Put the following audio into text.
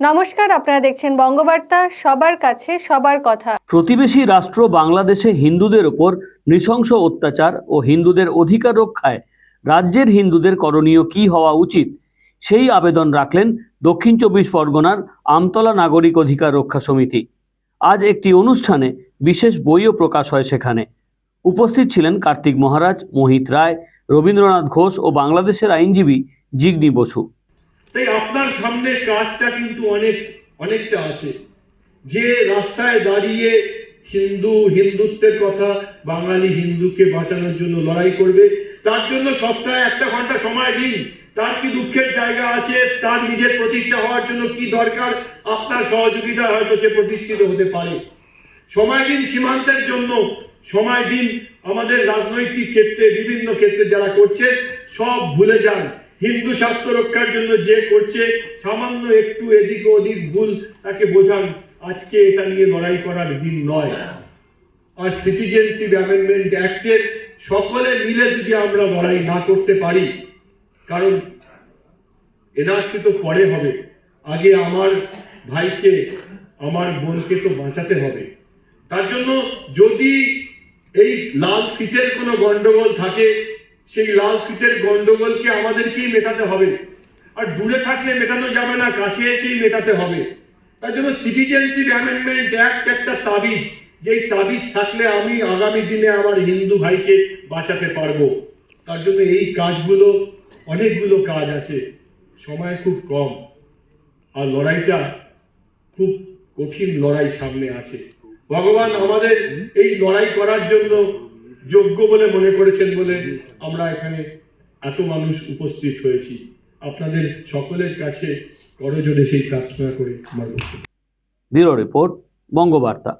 নমস্কার, আপনারা দেখছেন বঙ্গবার্তা, সবার কাছে সবার কথা। প্রতিবেশী রাষ্ট্র বাংলাদেশে হিন্দুদের ওপর নৃশংস অত্যাচার ও হিন্দুদের অধিকার রক্ষায় রাজ্যের হিন্দুদের করণীয় কী হওয়া উচিত? সেই আবেদন রাখলেন দক্ষিণ চব্বিশ পরগনার আমতলা নাগরিক অধিকার রক্ষা সমিতি। আজ একটি অনুষ্ঠানে বিশেষ বইও প্রকাশ হয় সেখানে। উপস্থিত ছিলেন কার্তিক মহারাজ, মোহিত রায়, রবীন্দ্রনাথ ঘোষ ও বাংলাদেশের আইনজীবী জিগনি বসু। তাই আপনার সামনে কাজটা কিন্তু অনেক, অনেকটা আছে। যে রাস্তায় দাঁড়িয়ে হিন্দু, হিন্দুত্বের কথা, বাঙালি হিন্দুকে বাঁচানোর জন্য লড়াই করবে, তার জন্য সপ্তাহে একটা ঘণ্টা সময় দিন। তার কি দুঃখের জায়গা আছে? তার নিজের প্রতিষ্ঠা হওয়ার জন্য কি দরকার? আপনার সহযোগিতা হয়তো সে প্রতিষ্ঠিত হতে পারে। সময় দিন সীমান্তের জন্য। সময় দিন আমাদের রাজনৈতিক ক্ষেত্রে, বিভিন্ন ক্ষেত্রে যারা করছে, সব ভুলে যান। হিন্দু স্বার্থ রক্ষার জন্য যে করছে, সামান্য একটু এদিক ওদিক ভুল, তাকে বোঝান, আজকে এটা নিয়ে লড়াই করার দিন নয়। আর সিটিজেনশিপ অ্যামেন্ডমেন্ট অ্যাক্টের সকলে মিলে যদি আমরা লড়াই না করতে পারি, কারণ এনআরসি তো পরে হবে, আগে আমার ভাইকে, আমার বোনকে তো বাঁচাতে হবে। তার জন্য যদি এই লাল ফিতের কোনো গন্ডগোল থাকে সেই লাল ফিতের গন্ডগোলকে আমাদেরকেই মেটাতে হবে। আর দূরে থাকলে মেটানো যাবে না, কাছে এসেই মেটাতে হবে। তার জন্য সিটিজেনশিপ অ্যামেন্ডমেন্ট অ্যাক্ট একটা তাবিজ। যেই তাবিজ থাকলে আমি আগামী দিনে আমার হিন্দু ভাইকে বাঁচাতে পারব। তার জন্য এই কাজগুলো, অনেকগুলো কাজ আছে। সময় খুব কম। আর লড়াইটা খুব কঠিন লড়াই সামনে আছে। ভগবান আমাদের এই লড়াই করার জন্য যোগ্য বলে মনে করেছেন বলে আমরা এখানে এত মানুষ উপস্থিত হয়েছি। আপনাদের সকলের কাছে করজোরে সেই প্রার্থনা করে আমার ব্যুরো রিপোর্ট, বঙ্গবার্তা।